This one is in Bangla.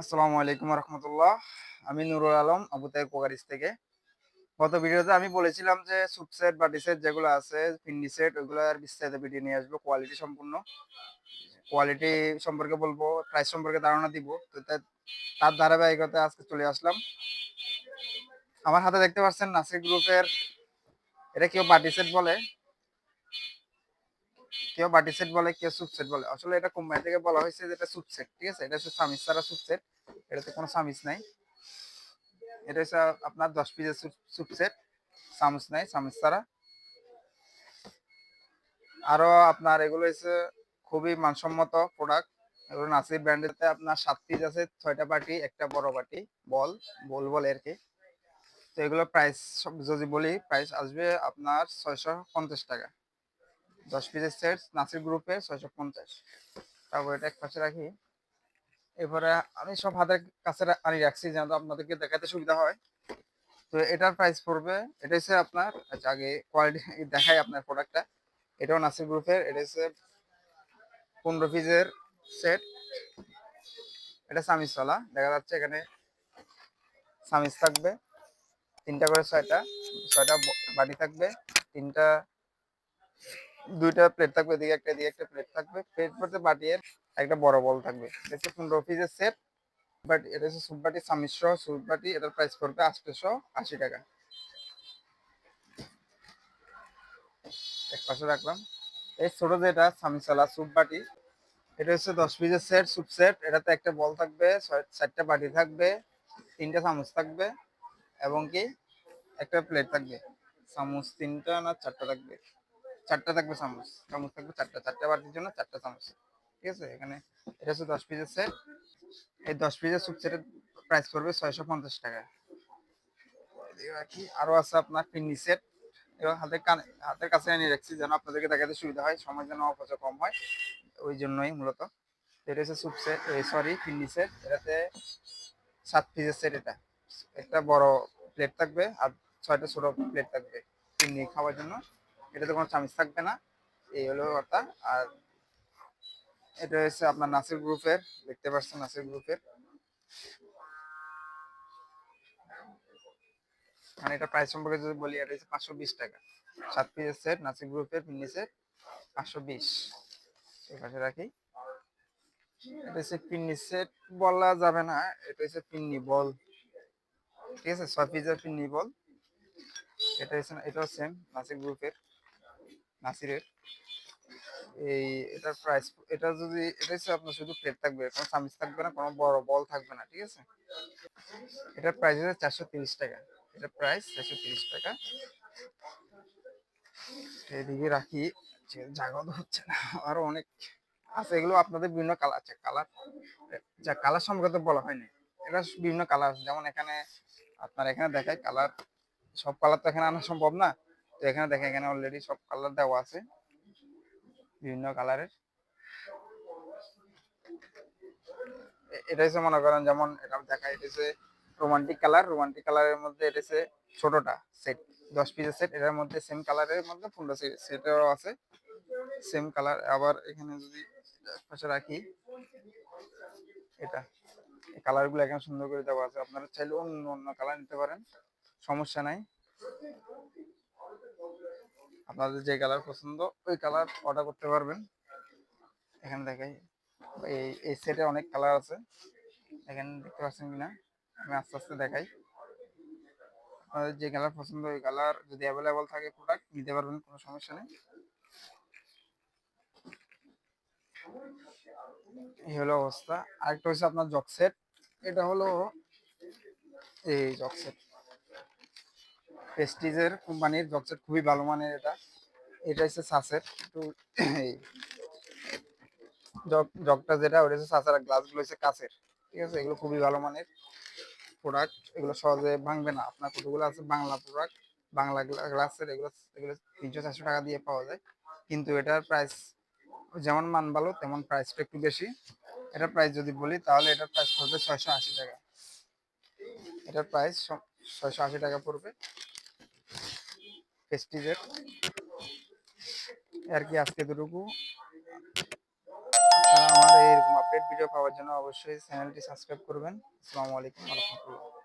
আসসালামু আলাইকুম রহমতুল্লাহ আমি নুরুল আলম, আবু তাই কোকারিস থেকে। গত ভিডিওতে আমি বলেছিলাম যে স্যুট সেট বা ডিসেট যেগুলো আছে ফিন্ডি সেট ওইগুলো আর বিস্তারিত ভিডিও নিয়ে আসব কোয়ালিটি সম্পূর্ণ। কোয়ালিটি সম্পর্কে বলব প্রাইস সম্পর্কে ধারণা দিব, তো তা- তার ধারাবাহিকতা আজকে চলে আসলাম। আমার হাতে দেখতে পাচ্ছেন নাসির গ্রুপের এটা কেউ বাটি সেট বলে কেউ বাটি সেট বলে, কেউ স্যুট সেট বলে। আসলে এটা কোম্পানি থেকে বলা হয়েছে যে এটা স্যুট সেট ঠিক আছে? এটা হচ্ছে সামিজ ছাড়া স্যুট সেট এটাতে কোনো সামিজ নাই। এটা হচ্ছে আপনার দশ পিসের স্যুট সেট সামিজ নাই সামিজ ছাড়া। আরও আপনার এগুলো হচ্ছে খুবই মানসম্মত প্রোডাক্ট এগুলো নাসির ব্র্যান্ডেতে আপনার সাত পিস আছে, ছয়টা পার্টি একটা বড় পার্টি বল বল বল আর কি। তো এগুলো প্রাইস যদি বলি প্রাইস আসবে আপনার ছয়শো পঞ্চাশ টাকা। দশ পিসের সেট নাসির গ্রুপে ছয়শো পঞ্চাশ। তারপর এটা এক পাশে রাখি। এরপরে আমি সব হাতের কাছে আনি রাখছি, যেন আপনাদেরকে দেখাতে সুবিধা হয়। তো এটার প্রাইস পড়বে, এটা হচ্ছে আপনার আচ্ছা আগে কোয়ালিটি দেখাই আপনার প্রোডাক্টটা এটাও নাসির গ্রুপের এটা হচ্ছে পনেরো পিসের সেট এটা সামিজ চলা দেখা যাচ্ছে এখানে সামিজ থাকবে, তিনটা করে ছয়টা ছয়টা ব- বাটি থাকবে, তিনটা দুইটা প্লেট থাকবে, এদিকে একটা এদিকে একটা প্লেট থাকবে। প্লেট বলতে বাটির একটা বড় বল থাকবে। এটা পনেরো পিসের সেট বাট এটা হচ্ছে স্যুট বাটি সামিজ সহ স্যুট বাটি। এটার প্রাইস পড়বে আটশোশো আশি টাকা। এক পাশে রাখলাম। এই ছোট যেটা সামিসালা স্যুপ বাটি, এটা হচ্ছে দশ পিসের সেট স্যুপ সেট এটাতে একটা বল থাকবে চারটা বাটি থাকবে, তিনটা চামচ থাকবে, এবং কি একটা প্লেট থাকবে। চামচ তিনটা না চারটা থাকবে? চারটা থাকবে চামচ। চামচ থাকবে চারটা। চারটা বাটির জন্য চারটা চামচ। ঠিক আছে? এখানে এটা হচ্ছে দশ পিসের সেট এই দশ পিসের স্যুপ সেটের প্রাইস পড়বে ছয়শো পঞ্চাশ টাকা। এদিকে রাখি। আরও আছে আপনার পিন্নি সেট এবং হাতের কানে, হাতের কাছে এনে রাখছি যেন আপনাদেরকে দেখাতে সুবিধা হয়। সময় যেন অপচয় কম হয়। ওই জন্যই মূলত। এটা হচ্ছে স্যুপ সেট সরি পিন্নি সেট এটাতে সাত পিসের সেট এটা। একটা বড় প্লেট থাকবে আর ছয়টা ছোট প্লেট থাকবে। পিন্নি খাওয়ার জন্য। এটাতে কোনো চামিচ থাকবে না। এই হলো কথা। আর এটা হচ্ছে আপনার নাসির গ্রুপের, দেখতে পাচ্ছেন নাসির গ্রুপের। মানে এটা প্রাইস সম্পর্কে যদি বলি, এটা হচ্ছে পাঁচশো বিশ টাকা। সাত পিসের সেট নাসির গ্রুপের পিন্নি সেট পাঁচশো বিশ। পাশে রাখি। এটা হচ্ছে পিন্নি সেট বলা যাবে না। এটা হচ্ছে পিন্নি বল। ঠিক আছে? ছয় পিসের পিন্নি বল। এটা হচ্ছে এটাও সেম নাসির গ্রুপের। নাসিরের। এই এটার প্রাইস এটা যদি এটা হচ্ছে আপনার শুধু প্লেট থাকবে, কোনো সামিজ থাকবে না, কোনো বড় বল থাকবে না, ঠিক আছে? এটার প্রাইস হচ্ছে চারশো তিরিশ টাকা। এটার প্রাইস চারশো তিরিশ টাকা। এদিকে রাখি জাগত হচ্ছে না, আরও অনেক আছে, এগুলো আপনাদের বিভিন্ন কালার আছে কালার যা কালার সম্পর্কে তো বলা হয়নি। এটা বিভিন্ন কালার আছে যেমন এখানে আপনার এখানে দেখায় কালার সব কালার তো এখানে আনা সম্ভব না। এখানে দেখেন, এখানে অলরেডি সব কালার দেওয়া আছে। বিভিন্ন কালারের এটা হচ্ছে মনে করেন যেমন এটা দেখায় এটা রোমান্টিক কালার রোমান্টিক কালারের মধ্যে এটা ছোটটা সেট দশ পিসের সেট এটার মধ্যে সেম কালারের মধ্যে পনেরো সেটও আছে। সেম কালার আবার এখানে যদি পাশে রাখি, এটা কালারগুলো এখানে সুন্দর করে দেওয়া আছে। আপনারা চাইলে অন্য অন্য কালার নিতে পারেন। সমস্যা নাই। আপনাদের যে কালার পছন্দ, ওই কালার অর্ডার করতে পারবেন। এখানে দেখাই, এই এই সেটে অনেক কালার আছে। এখানে দেখতে পাচ্ছেন কিনা? আমি আস্তে আস্তে দেখাই। আপনাদের যে কালার পছন্দ, ওই কালার যদি অ্যাভেলেবল থাকে প্রোডাক্ট নিতে পারবেন, কোনো সমস্যা নেই। এই হলো অবস্থা। আরেকটা হচ্ছে আপনার জক সেট এটা হলো, এই জক সেট প্রেস্টিজের কোম্পানির জক খুবই ভালো মানের এটা। এটা হচ্ছে সাসের একটু জগ জগটা যেটা, ওটা হচ্ছে সাসের গ্লাসগুলো হচ্ছে কাচের। ঠিক আছে? এগুলো খুবই ভালো মানের প্রোডাক্ট এগুলো সহজে ভাঙবে না। আপনার কতগুলো আছে? বাংলা প্রোডাক্ট বাংলা গ্লাসের এগুলো এগুলো তিনশো চারশো টাকা দিয়ে পাওয়া যায়। কিন্তু এটার প্রাইস যেমন মান ভালো, তেমন প্রাইসটা একটু বেশি। এটার প্রাইস যদি বলি, তাহলে এটার প্রাইস পড়বে ছয়শো আশি টাকা। এটার প্রাইস ছয়শো আশি টাকা পড়বে। প্রেস্টিজের আর কি আজকে দুটুকু। আমার এরকম আপডেট ভিডিও পাওয়ার জন্য অবশ্যই চ্যানেলটি সাবস্ক্রাইব করবেন। আসসালামু আলাইকুম রহমতুল্লাহ।